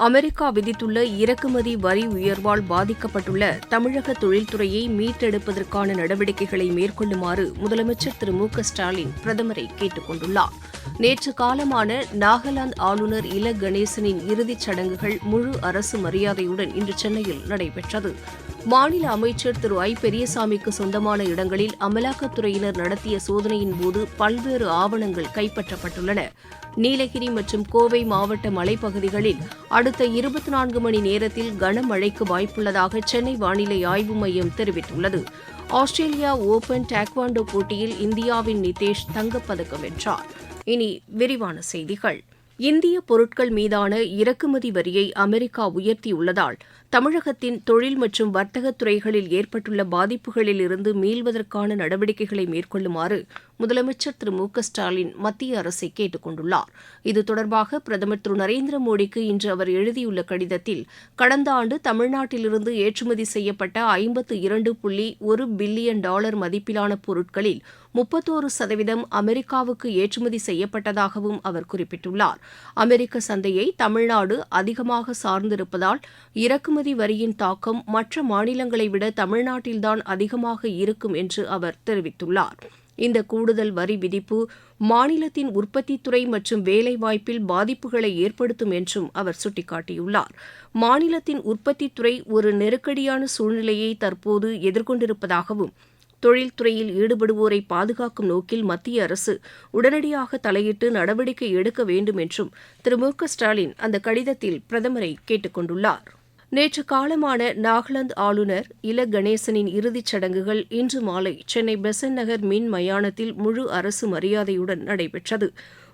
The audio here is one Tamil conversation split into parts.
அமெரிக்கா விதித்துள்ள இறக்குமதி வரி உயர்வால் பாதிக்கப்பட்டுள்ள தமிழக தொழில்துறையை மீட்டெடுப்பதற்கான நடவடிக்கைகளை மேற்கொள்ளுமாறு முதலமைச்சர் திரு மு க ஸ்டாலின் பிரதமரை கேட்டுக் கொண்டுள்ளார். நேற்று காலமான நாகாலாந்து ஆளுநர் இல கணேசனின் இறுதிச் சடங்குகள் முழு அரசு மரியாதையுடன் இன்று சென்னையில் நடைபெற்றது. மாநில அமைச்சர் திரு ஐ. பெரியசாமிக்கு சொந்தமான இடங்களில் அமலாக்கத்துறையினர் நடத்திய சோதனையின்போது பல்வேறு ஆவணங்கள் கைப்பற்றப்பட்டுள்ளன. நீலகிரி மற்றும் கோவை மாவட்ட மலைப்பகுதிகளில் அடுத்த இருபத்தி நான்கு மணி நேரத்தில் கனமழைக்கு வாய்ப்புள்ளதாக சென்னை வானிலை ஆய்வு மையம் தெரிவித்துள்ளது. ஆஸ்திரேலியா ஓபன் டேக்வாண்டோ போட்டியில் இந்தியாவின் நிதேஷ் தங்கப்பதக்கம் வென்றார். இனி விரிவான செய்திகள். இந்திய பொருட்கள் மீதான இறக்குமதி வரியை அமெரிக்கா உயர்த்தியுள்ளதால் தமிழகத்தின் தொழில் மற்றும் வர்த்தகத் துறைகளில் ஏற்பட்டுள்ள பாதிப்புகளில் இருந்து மீள்வதற்கான நடவடிக்கைகளை மேற்கொள்ளுமாறு முதலமைச்சர் திரு மு க ஸ்டாலின் மத்திய அரசை கேட்டுக் கொண்டுள்ளார். இது தொடர்பாக பிரதமர் திரு நரேந்திர மோடிக்கு இன்று அவர் எழுதியுள்ள கடிதத்தில் கடந்த ஆண்டு தமிழ்நாட்டிலிருந்து ஏற்றுமதி செய்யப்பட்ட ஐம்பத்து இரண்டு புள்ளி ஒரு பில்லியன் டாலர் மதிப்பிலான பொருட்களில் முப்பத்தோரு சதவீதம் அமெரிக்காவுக்கு ஏற்றுமதி செய்யப்பட்டதாகவும் அவர் குறிப்பிட்டுள்ளார். அமெரிக்க சந்தையை தமிழ்நாடு அதிகமாக சார்ந்திருப்பதால் இறக்குமதி வரியின் தாக்கம் மற்ற மாநிலங்களை விட தமிழ்நாட்டில்தான் அதிகமாக இருக்கும் என்று அவர் தெரிவித்துள்ளார். இந்த கூடுதல் வரி விதிப்பு மாநிலத்தின் உற்பத்தித்துறை மற்றும் வேலைவாய்ப்பில் பாதிப்புகளை ஏற்படுத்தும் என்றும் அவர் சுட்டிக்காட்டியுள்ளார். மாநிலத்தின் உற்பத்தித்துறை ஒரு நெருக்கடியான சூழ்நிலையை தற்போது எதிர்கொண்டிருப்பதாகவும் தொழில்துறையில் ஈடுபடுவோரை பாதுகாக்கும் நோக்கில் மத்திய அரசு உடனடியாக தலையிட்டு நடவடிக்கை எடுக்க வேண்டும் என்றும் திரு மு க ஸ்டாலின் அந்த கடிதத்தில் பிரதமரை கேட்டுக்கொண்டுள்ளார். நேற்று காலமான நாகாலாந்து ஆளுநர் இல கணேசனின் இறுதிச் சடங்குகள் இன்று மாலை சென்னை பெசன்ட் நகர் மின் மயானத்தில் முழு அரசு மரியாதையுடன் நடைபெற்றது.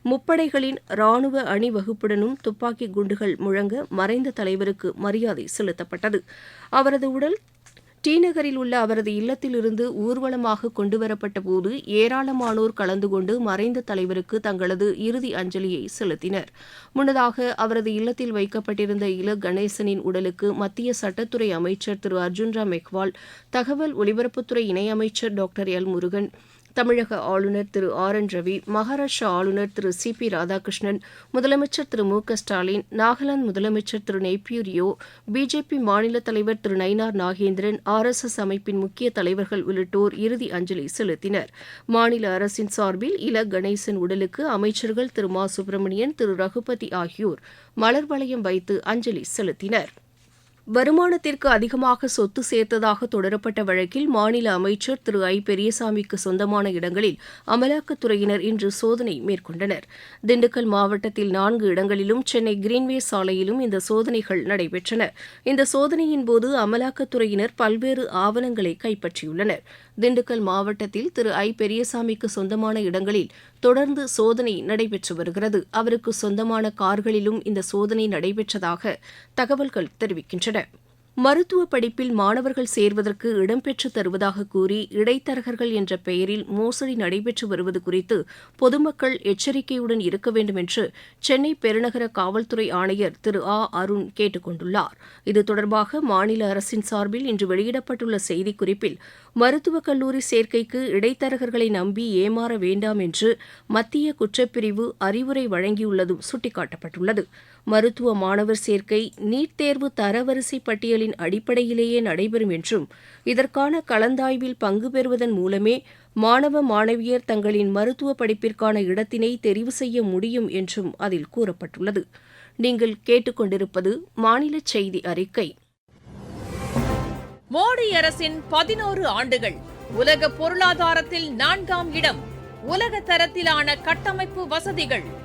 முப்படைகளின் ராணுவ அணிவகுப்புடனும் துப்பாக்கி குண்டுகள் முழங்க மறைந்த தலைவருக்கு மரியாதை செலுத்தப்பட்டது. அவரது உடல் ஸ்ரீநகரில் உள்ள அவரது இல்லத்திலிருந்து ஊர்வலமாக கொண்டுவரப்பட்ட போது ஏராளமானோர் கலந்து கொண்டு மறைந்த தலைவருக்கு தங்களது இறுதி அஞ்சலியை செலுத்தினர். முன்னதாக அவரது இல்லத்தில் வைக்கப்பட்டிருந்த இல கணேசனின் உடலுக்கு மத்திய சட்டத்துறை அமைச்சர் திரு அர்ஜுன் ராம் மெக்வால் தகவல் ஒலிபரப்புத்துறை இணையமைச்சர் டாக்டர் எல் முருகன் தமிழக ஆளுநர் திரு ஆர் என் ரவி மகாராஷ்டிரா ஆளுநர் திரு சி பி ராதாகிருஷ்ணன் முதலமைச்சர் திரு மு க ஸ்டாலின் நாகாலாந்து முதலமைச்சர் திரு நெய்பியூரியோ பிஜேபி மாநில தலைவர் திரு Nainar Nagendran R S S அமைப்பின் முக்கிய தலைவர்கள் உள்ளிட்டோர் இறுதி அஞ்சலி செலுத்தினர். மாநில அரசின் சார்பில் இல கணேசன் உடலுக்கு அமைச்சர்கள் திரு மா சுப்பிரமணியன் திரு ரகுபதி ஆகியோர் மலர் வளையம் வைத்து அஞ்சலி செலுத்தினர். வருமானத்திற்கு அதிகமாக சொத்து சேர்த்ததாக தொடரப்பட்ட வழக்கில் மாநில அமைச்சர் திரு ஐ. பெரியசாமிக்கு சொந்தமான இடங்களில் அமலாக்கத்துறையினர் இன்று சோதனை மேற்கொண்டனர். திண்டுக்கல் மாவட்டத்தில் நான்கு இடங்களிலும் சென்னை கிரீன்வே சாலையிலும் இந்த சோதனைகள் நடைபெற்றன. இந்த சோதனையின்போது அமலாக்கத்துறையினர் பல்வேறு ஆவணங்களை கைப்பற்றியுள்ளனர். திண்டுக்கல் மாவட்டத்தில் திரு. ஐ. பெரியசாமிக்கு சொந்தமான இடங்களில் தொடர்ந்து சோதனை நடைபெற்று வருகிறது. அவருக்கு சொந்தமான கார்களிலும் இந்த சோதனை நடைபெற்றதாக தகவல்கள் தெரிவிக்கின்றன. மருத்துவ படிப்பில் மாணவர்கள் சேர்வதற்கு இடம்பெற்று தருவதாக கூறி இடைத்தரகர்கள் என்ற பெயரில் மோசடி நடைபெற்று வருவது குறித்து பொதுமக்கள் எச்சரிக்கையுடன் இருக்க வேண்டும் என்று சென்னை பெருநகர காவல்துறை ஆணையர் திரு ஆ. அருண் கேட்டுக் கொண்டுள்ளார். இது தொடர்பாக மாநில அரசின் சார்பில் இன்று வெளியிடப்பட்டுள்ள செய்திக்குறிப்பில் மருத்துவக் கல்லூரி சேர்க்கைக்கு இடைத்தரகர்களை நம்பி ஏமாற வேண்டாம் என்று மத்திய குற்றப்பிரிவு அறிவுரை வழங்கியுள்ளதும் சுட்டிக்காட்டப்பட்டுள்ளது. மருத்துவ மாணவர் சேர்க்கை நீட் தேர்வு தரவரிசை பட்டியலின் அடிப்படையிலேயே நடைபெறும் என்றும் இதற்கான கலந்தாய்வில் பங்கு பெறுவதன் மூலமே மாணவ மாணவியர் தங்களின் மருத்துவ படிப்பிற்கான இடத்தினை தெரிவு செய்ய முடியும் என்றும் அதில் கூறப்பட்டுள்ளது. நீங்கள் கேட்டுக்கொண்டிருப்பது மாநில செய்தி அறிக்கை. மோடி அரசின் பதினோரு ஆண்டுகள் உலக பொருளாதாரத்தில் நான்காம் இடம் உலக தரத்திலான கட்டமைப்பு வசதிகள்.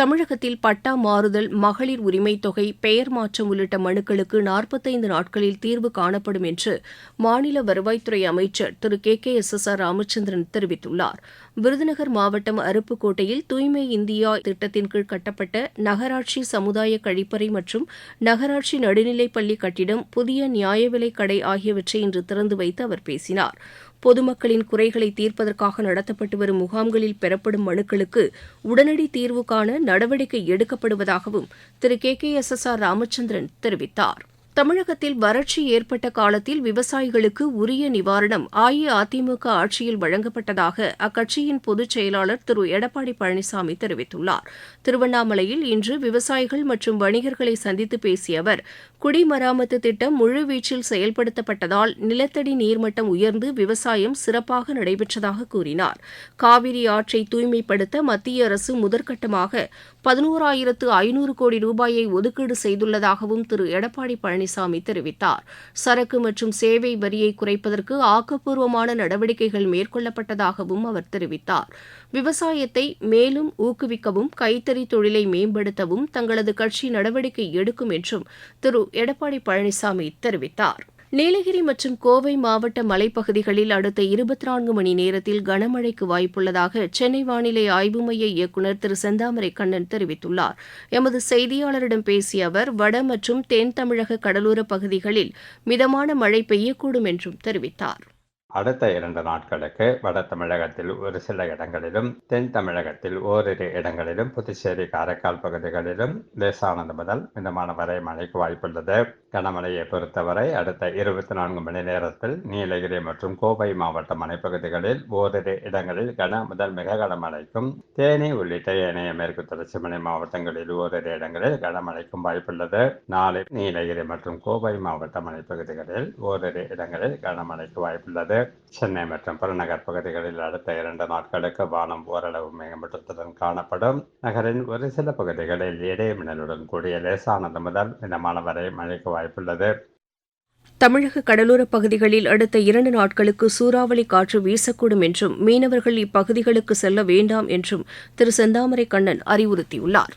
தமிழகத்தில் பட்டா மாறுதல் மகளிர் உரிமைத் தொகை பெயர் மாற்றம் உள்ளிட்ட மனுக்களுக்கு நாற்பத்தைந்து நாட்களில் தீர்வு காணப்படும் என்று மாநில வருவாய்த்துறை அமைச்சர் திரு. K. K. S. S. R. Ramachandran தெரிவித்துள்ளார். விருதுநகர் மாவட்டம் அருப்புக்கோட்டையில் தூய்மை இந்தியா திட்டத்தின் கீழ் கட்டப்பட்ட நகராட்சி சமுதாய கழிப்பறை மற்றும் நகராட்சி நடுநிலைப்பள்ளி கட்டிடம் புதிய நியாய விலைக் கடை ஆகியவற்றை இன்று திறந்து வைத்து அவர் பேசினார். பொதுமக்களின் குறைகளை தீர்ப்பதற்காக நடத்தப்பட்டு வரும் முகாம்களில் பெறப்படும் மனுக்களுக்கு உடனடி தீர்வு காண நடவடிக்கை எடுக்கப்படுவதாகவும் திரு. K. K. S. S. R. Ramachandran தெரிவித்தார். தமிழகத்தில் வறட்சி ஏற்பட்ட காலத்தில் விவசாயிகளுக்கு உரிய நிவாரணம் அஇஅதிமுக ஆட்சியில் வழங்கப்பட்டதாக அக்கட்சியின் பொதுச் செயலாளர் திரு. எடப்பாடி பழனிசாமி தெரிவித்துள்ளார். திருவண்ணாமலையில் இன்று விவசாயிகள் மற்றும் வணிகர்களை சந்தித்து பேசிய அவர் குடிமராமத்து திட்டம் முழுவீச்சில் செயல்படுத்தப்பட்டதால் நிலத்தடி நீர்மட்டம் உயர்ந்து விவசாயம் சிறப்பாக நடைபெற்றதாக கூறினார். காவிரி ஆற்றை தூய்மைப்படுத்த மத்திய அரசு முதற்கட்டமாக பதினோராயிரத்து ஐநூறு கோடி ரூபாயை ஒதுக்கீடு செய்துள்ளதாகவும் திரு. எடப்பாடி பழனிசாமி தெரிவித்தார். சரக்கு மற்றும் சேவை வரியை குறைப்பதற்கு ஆக்கப்பூர்வமான நடவடிக்கைகள் மேற்கொள்ளப்பட்டதாகவும் அவர் தெரிவித்தார். விவசாயத்தை மேலும் ஊக்குவிக்கவும் கைத்தறி தொழிலை மேம்படுத்தவும் தங்களது கட்சி நடவடிக்கை எடுக்கும் என்றும் திரு. எடப்பாடி பழனிசாமி தெரிவித்தார். நீலகிரி மற்றும் கோவை மாவட்ட மலைப்பகுதிகளில் அடுத்த இருபத்தி நான்கு மணி நேரத்தில் கனமழைக்கு வாய்ப்புள்ளதாக சென்னை வானிலை ஆய்வு மைய இயக்குநர் திரு. செந்தாமரை கண்ணன் தெரிவித்துள்ளார். எமது செய்தியாளரிடம் பேசிய அவர் வட மற்றும் தென் தமிழக கடலோர பகுதிகளில் மிதமான மழை பெய்யக்கூடும் என்றும் தெரிவித்தார். அடுத்த இரண்டு நாட்களுக்கு வட தமிழகத்தில் ஒரு சில இடங்களிலும் தென் தமிழகத்தில் ஓரிரு இடங்களிலும் புதுச்சேரி காரைக்கால் பகுதிகளிலும் லேசானது முதல் மிதமான வரை மழைக்கு வாய்ப்புள்ளது. கனமழையை பொறுத்தவரை அடுத்த இருபத்தி நான்கு மணி நேரத்தில் நீலகிரி மற்றும் கோவை மாவட்ட மலைப்பகுதிகளில் ஓரிரு இடங்களில் கன முதல் மிக கனமழைக்கும் தேனி உள்ளிட்ட ஏனைய மேற்கு தொடர்ச்சி மலை மாவட்டங்களில் ஓரிரு இடங்களில் கனமழைக்கும் வாய்ப்புள்ளது. நாளை நீலகிரி மற்றும் கோவை மாவட்ட மலைப்பகுதிகளில் ஓரிரு இடங்களில் கனமழைக்கு வாய்ப்புள்ளது. சென்னை மற்றும் புறநகர் பகுதிகளில் அடுத்த இரண்டு நாட்களுக்கு வானம் ஓரளவு மேகமூட்டத்துடன் காணப்படும். நகரின் ஒரு சில பகுதிகளில் இடைமின்னலுடன் கூடிய லேசானது முதல் மிதமான வரை மழைக்கு வாய்ப்புள்ளது. தமிழக கடலோரப் பகுதிகளில் அடுத்த இரண்டு நாட்களுக்கு சூறாவளி காற்று வீசக்கூடும் என்றும் மீனவர்கள் இப்பகுதிகளுக்கு செல்ல வேண்டாம் என்றும் திரு செந்தாமரை கண்ணன் அறிவுறுத்தியுள்ளார்.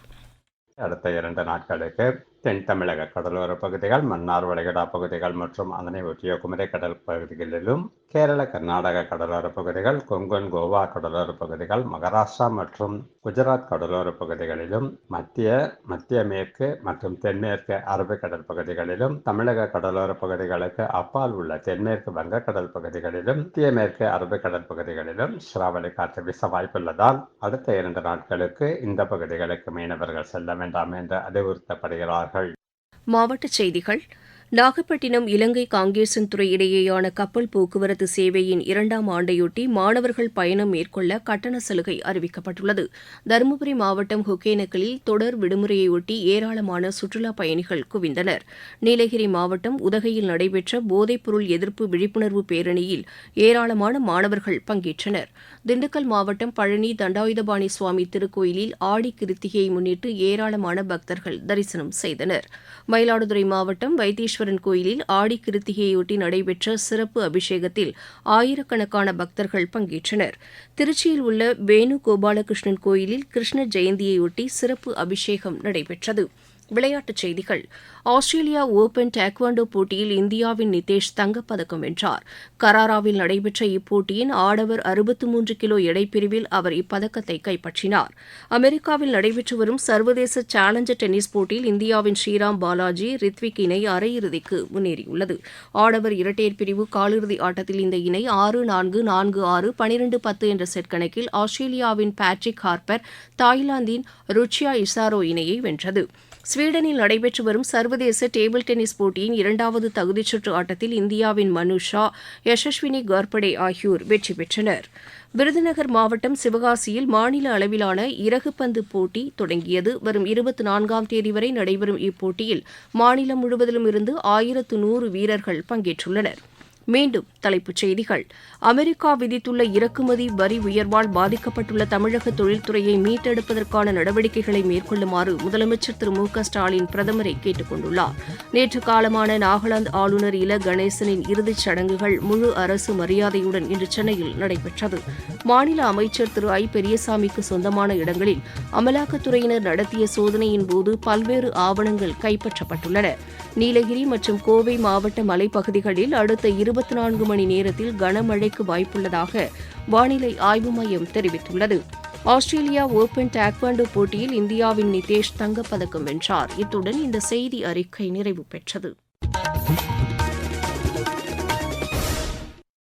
அடுத்த இரண்டு நாட்களுக்கு தென் தமிழக கடலோர பகுதிகள் மன்னார் வளைகடா பகுதிகள் மற்றும் அதனை ஒட்டிய குமரி கடல் பகுதிகளிலும் கேரள கர்நாடக கடலோர பகுதிகள் கொங்கன் கோவா கடலோர பகுதிகள் மகாராஷ்டிரா மற்றும் குஜராத் கடலோர பகுதிகளிலும் மத்திய மத்திய மேற்கு மற்றும் தென்மேற்கு அரபிக்கடல் பகுதிகளிலும் தமிழக கடலோர பகுதிகளுக்கு அப்பால் உள்ள தென்மேற்கு வங்கக்கடல் பகுதிகளிலும் மத்திய மேற்கு அரபிக்கடல் பகுதிகளிலும் ஸ்ராவளி காற்று வீச வாய்ப்புள்ளதால் அடுத்த இரண்டு நாட்களுக்கு இந்த பகுதிகளுக்கு மீனவர்கள் செல்ல வேண்டாம் என்று அறிவுறுத்தப்படுகிறார்கள். மாவட்டச் செய்திகள் நாகப்பட்டினம் இலங்கை காங்கேசன் துறை இடையேயான கப்பல் போக்குவரத்து சேவையின் இரண்டாம் ஆண்டையொட்டி மாணவர்கள் பயணம் மேற்கொள்ள கட்டண சலுகை அறிவிக்கப்பட்டுள்ளது. தருமபுரி மாவட்டம் ஒகேனக்கலில் தொடர் விடுமுறையொட்டி ஏராளமான சுற்றுலாப் பயணிகள் குவிந்தனர். நீலகிரி மாவட்டம் உதகையில் நடைபெற்ற போதைப்பொருள் எதிர்ப்பு விழிப்புணர்வு பேரணியில் ஏராளமான மாணவர்கள் பங்கேற்றனர். திண்டுக்கல் மாவட்டம் பழனி தண்டாயுதபாணி சுவாமி திருக்கோயிலில் ஆடி கிருத்திகையை முன்னிட்டு ஏராளமான பக்தர்கள் தரிசனம் செய்தனர். மயிலாடுதுறை மாவட்டம் வைத்தீஸ்வர வைத்தீஸ்வரன் கோயிலில் ஆடி கிருத்திகையொட்டி நடைபெற்ற சிறப்பு அபிஷேகத்தில் ஆயிரக்கணக்கான பக்தர்கள் பங்கேற்றனர். திருச்சியில் உள்ள வேணு கோபாலகிருஷ்ணன் கோயிலில் கிருஷ்ண ஜெயந்தியையொட்டி சிறப்பு அபிஷேகம் நடைபெற்றது. விளையாட்டுச் செய்திகள். ஆஸ்திரேலியா ஓபன் டேக்வாண்டோ போட்டியில் இந்தியாவின் நிதேஷ் தங்கப்பதக்கம் வென்றார். கராராவில் நடைபெற்ற இப்போட்டியின் ஆடவர் அறுபத்து மூன்று கிலோ எடைப்பிரிவில் அவர் இப்பதக்கத்தை கைப்பற்றினார். அமெரிக்காவில் நடைபெற்று வரும் சர்வதேச சேலஞ்சர் டென்னிஸ் போட்டியில் இந்தியாவின் ஸ்ரீராம் பாலாஜி ரித்விக் இணை அரையிறுதிக்கு முன்னேறியுள்ளது. ஆடவர் இரட்டையர் பிரிவு காலிறுதி ஆட்டத்தில் இந்த இணை ஆறு நான்கு நான்கு ஆறு பனிரெண்டு பத்து என்ற செட் கணக்கில் ஆஸ்திரேலியாவின் பேட்ரிக் ஹார்பர் தாய்லாந்தின் ருச்சியா இசாரோ இணையை வென்றது. ஸ்வீடனில் நடைபெற்று வரும் சர்வதேச டேபிள் டென்னிஸ் போட்டியின் இரண்டாவது தகுதிச் சுற்று ஆட்டத்தில் இந்தியாவின் மனு ஷா யசஸ்வினி கார்படே ஆகியோர் வெற்றி பெற்றனர். விருதுநகர் மாவட்டம் சிவகாசியில் மாநில அளவிலான இறகுப்பந்து போட்டி தொடங்கியது. வரும் இருபத்தி நான்காம் தேதி வரை நடைபெறும் இப்போட்டியில் மாநிலம் முழுவதிலும் இருந்து ஆயிரத்து நூறு வீரர்கள் பங்கேற்றுள்ளனர். மீண்டும் தலைப்புச் செய்திகள். அமெரிக்கா விதித்துள்ள இறக்குமதி வரி உயர்வால் பாதிக்கப்பட்டுள்ள தமிழக தொழில்துறையை மீட்டெடுப்பதற்கான நடவடிக்கைகளை மேற்கொள்ளுமாறு முதலமைச்சர் திரு மு க ஸ்டாலின் பிரதமரை கேட்டுக் கொண்டுள்ளார். நேற்று காலமான நாகாலாந்து ஆளுநர் இல கணேசனின் இறுதிச் சடங்குகள் முழு அரசு மரியாதையுடன் இன்று சென்னையில் நடைபெற்றது. மாநில அமைச்சர் திரு ஐ. பெரியசாமிக்கு சொந்தமான இடங்களில் அமலாக்கத்துறையினர் நடத்திய சோதனையின் போது பல்வேறு ஆவணங்கள் கைப்பற்றப்பட்டுள்ளன. நீலகிரி மற்றும் கோவை மாவட்ட மலைப்பகுதிகளில் அடுத்த இரு இருபத்தி நான்கு மணி நேரத்தில் கனமழைக்கு வாய்ப்புள்ளதாக வானிலை ஆய்வு மையம் தெரிவித்துள்ளது. ஆஸ்திரேலியா ஓபன் டாக்வாண்டோ போட்டியில் இந்தியாவின் நிதேஷ் தங்கப்பதக்கம் வென்றார். இத்துடன் இந்த செய்தி அறிக்கை நிறைவு பெற்றது.